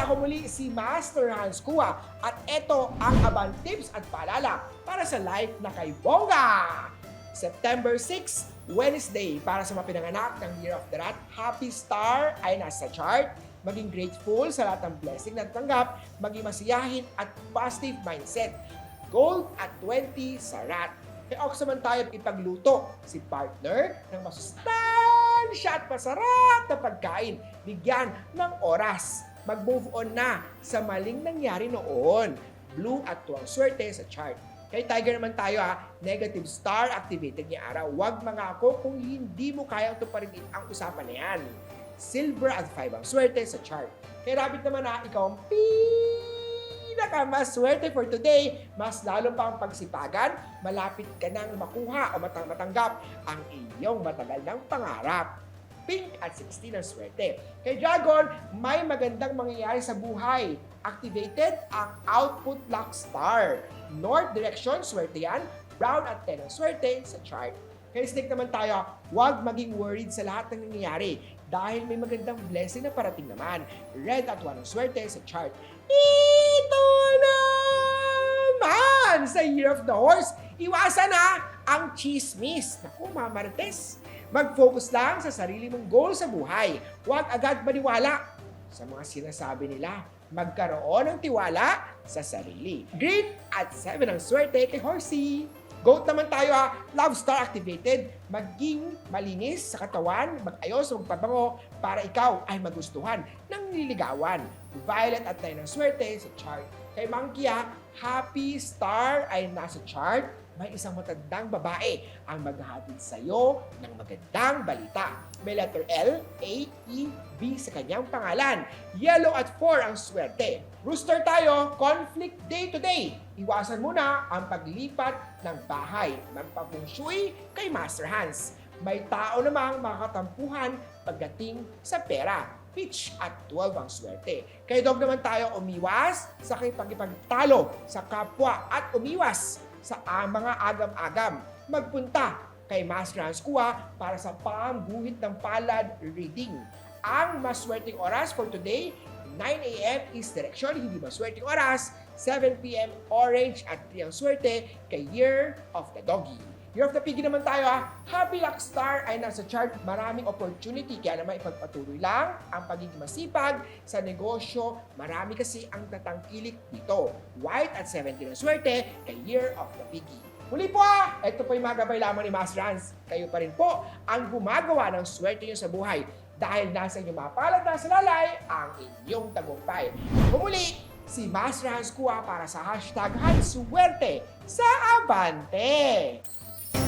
ako muli si Master Hans Kua at ito ang Aban Tips at paalala para sa life na kay Bongga! September 6, Wednesday, para sa mga pinanganak ng Year of the Rat, Happy Star ay nasa chart. Maging grateful sa lahat ng blessing na tanggap, maging masiyahin at positive mindset. Gold at 20 sa rat. Kaya ako naman tayo ipagluto si partner ng masustansya at masarap na pagkain. Bigyan ng oras. Mag-move on na sa maling nangyari noon. Blue at tuwang swerte sa chart. Kay Tiger naman tayo ha, negative star activated niya araw. Huwag mga ako kung hindi mo kayang tuparin ang usapan na yan. Silver at 5 ang swerte sa chart. Kay Rabbit naman ha, ikaw ang pinakamaswerte for today. Mas lalo pa ang pagsipagan, malapit ka nang makuha o matang matanggap ang iyong matagal ng pangarap. Pink at 16 ang swerte. Kay Dragon, may magandang mangyayari sa buhay. Activated ang output lock star. North direction, swerte yan. Brown at 10 ang swerte sa chart. Kay Snake naman tayo, huwag maging worried sa lahat ng nangyayari dahil may magandang blessing na parating naman. Red at 1 ang swerte sa chart. Ito naman sa Year of the Horse. Iwasan na ang chismis. Naku, mga marites. Mag-focus lang sa sarili mong goal sa buhay. Huwag agad maniwala sa mga sinasabi nila. Magkaroon ng tiwala sa sarili. Green at 7 ang swerte kay Horsey. Goat naman tayo ha, Love Star activated. Maging malinis sa katawan, mag-ayos, magpabango para ikaw ay magustuhan ng nililigawan. Violet at 9 ang swerte sa chart. Kay Monkey ha, Happy Star ay nasa chart. May isang matandang babae ang maghahatid sa iyo ng magandang balita. May letter L, A, E, B sa kanyang pangalan. Yellow at 4 ang swerte. Rooster tayo, conflict day to day. Iwasan muna ang paglipat ng bahay. Magpa-feng shui kay Master Hans. May tao namang makatampuhan pagdating sa pera. Pitch at 12 ang swerte. Kay dog naman tayo umiwas sa kipagipagtalo sa kapwa at umiwas sa mga agam-agam. Magpunta kay Master Hans Kua para sa pamguhit ng palad reading. Ang maswerteng oras for today, 9 a.m. is direction, hindi maswerteng oras. 7 p.m. orange at 3 ang swerte kay Year of the Doggy. Year of the Piggy naman tayo ha. Happy Luck Star ay nasa chart. Maraming opportunity kaya naman ipagpatuloy lang ang pagiging masipag sa negosyo. Marami kasi ang tatangkilik dito. White at 17 ang swerte kay Year of the Piggy. Muli po ah! Ito po yung mga gabay lamang ni Master Hans. Kayo pa rin po ang gumagawa ng swerte nyo sa buhay dahil nasa inyong mga palad na sa lalay ang inyong tagumpay. Pumuli, si Master Hans Kua para sa hashtag Hansuwerte sa Abante.